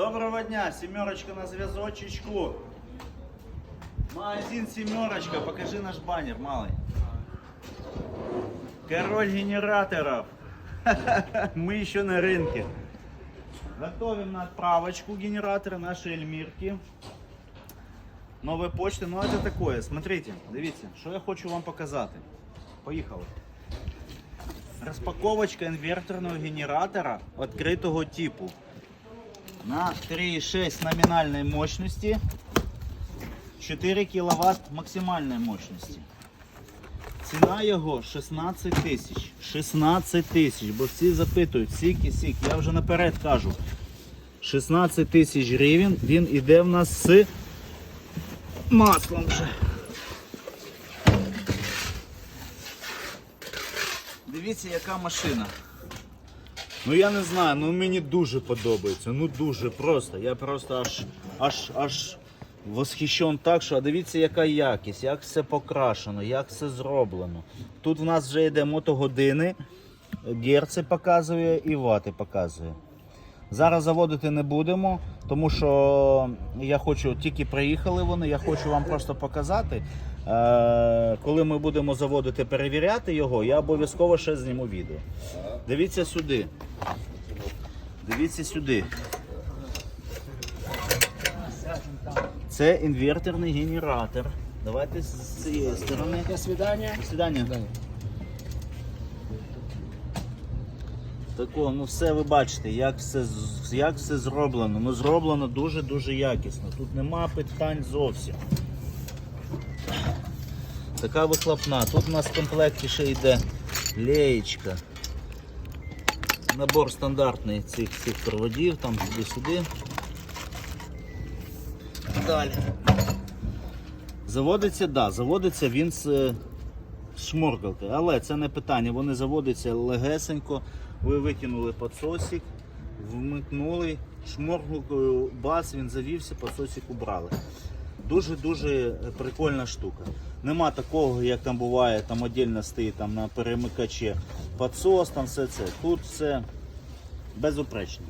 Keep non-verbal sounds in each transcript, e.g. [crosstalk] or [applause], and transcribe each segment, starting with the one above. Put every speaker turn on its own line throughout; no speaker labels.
Доброго дня, семерочка на зв'язочечку. Магазин семерочка, покажи наш баннер, малый. Король генераторов. [laughs] Мы еще на рынке. Готовим на отправочку генератора нашей Эльмирки. Нової почти, ну це такое. Смотрите, дивіться, що я хочу вам показати. Поїхали. Розпаковочка інверторного генератора відкритого типу. На 3,6 номінальної мощності. 4 кВт максимальної мощності. Ціна його 16 тисяч. 16 тисяч, бо всі запитують, сік і сік. Я вже наперед кажу. 16 тисяч гривень. Він іде в нас з маслом вже. Дивіться, яка машина. Ну я не знаю, ну мені дуже подобається. Ну дуже просто. Я просто аж аж аж восхищен так, що а дивіться, яка якість, як все покрашено, як все зроблено. Тут в нас вже йде мотогодини, герци показує і вати показує. Зараз заводити не будемо, тому що я хочу, тільки приїхали вони, я хочу вам просто показати. Е, коли ми будемо заводити, перевіряти його, я обов'язково ще зніму відео. Дивіться сюди. Дивіться сюди. Це інверторний генератор. Давайте з цієї сторони.
До свидания.
До свидання. Такого, ну все ви бачите, як все, як все зроблено. Ну зроблено дуже-дуже якісно. Тут нема питань зовсім. Така вихлопна. Тут у нас в комплекті ще йде леєчка. Набор стандартний цих, цих проводів, там сюди-сюди. Далі. Заводиться, да, заводиться він з шморгалки, але це не питання. Вони заводяться легесенько. Ви викинули підсосик, вмикнули, шморгалкою бас, він завівся, підсосик убрали. Дуже-дуже прикольна штука. Нема такого, як там буває, там віддільно стоїть там на перемикачі підсос, там все це. Тут все безупречно.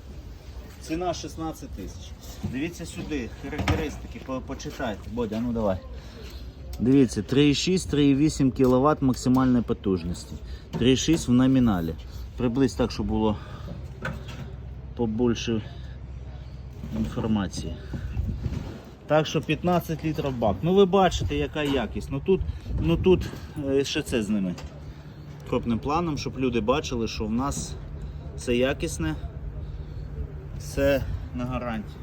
Ціна 16 тисяч. Дивіться сюди, характеристики, почитайте. Бодя, ну давай. Дивіться, 3,6, 3,8 кВт максимальної потужності. 3,6 в номіналі. Приблизь так, щоб було побольше інформації. Так що 15 літрів бак. Ну ви бачите, яка якість. Ну тут, ну тут е, ще це з ними. Крупним планом, щоб люди бачили, що в нас все якісне, все на гарантії.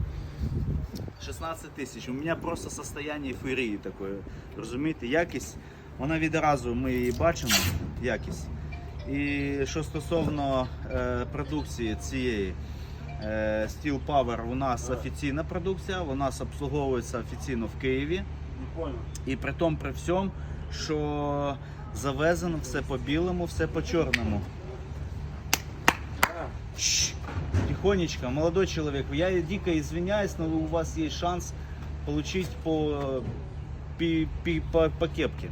16 тисяч. У мене просто состояние ейфорії такої. Розумієте, якість, вона відразу ми її бачимо, якість. І що стосовно е, продукції цієї е, Steel Power, у нас офіційна продукція, у нас обслуговується офіційно в Києві. І при тому, при всьому, що завезено все по білому, все по чорному. Шш, Тихонечко, молодой человек, я дико извиняюсь, но у вас есть шанс получить по, пи- пи- по, по кепке.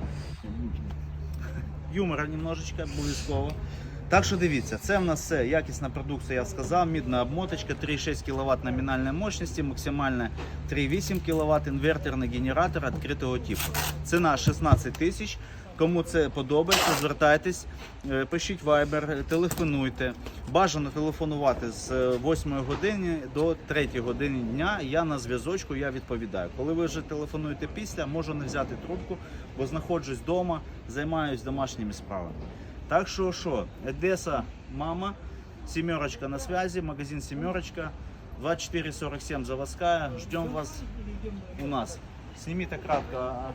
Юмора немножечко, обов'язково. Так що дивіться, це в нас все якісна продукція, я сказав, мідна обмоточка, 3,6 кВт номінальної мощності, максимальна 3,8 кВт, інверторний генератор відкритого типу. Ціна 16 тисяч. Кому це подобається, звертайтесь, е, пишіть Viber, телефонуйте. Бажано телефонувати з е, 8 години до 3 години дня. Я на зв'язочку, я відповідаю. Коли ви вже телефонуєте після, можу не взяти трубку, бо знаходжусь вдома, займаюсь домашніми справами. Так що що, Одеса, мама, семерочка на связи, магазин семерочка, 2447 заводская. Ждем вас у нас. Снимите кратко а,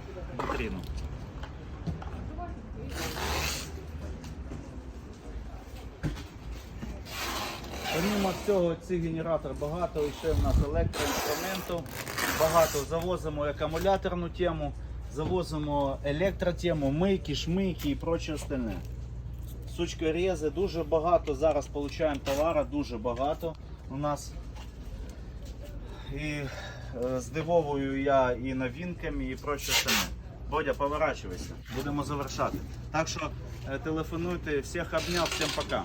Помимо цього, цих генератор багато ще в нас електроінструменту, багато завозимо акумуляторну тему, завозимо електротему, мийки, шмийки і проче остальне. Сучкорези, дуже багато зараз отримуємо товару, дуже багато у нас. І е, здивовую я і новинками, і проче остальне. Бодя, поворачивайся, будемо завершати. Так що е, телефонуйте, всіх обняв, всім пока.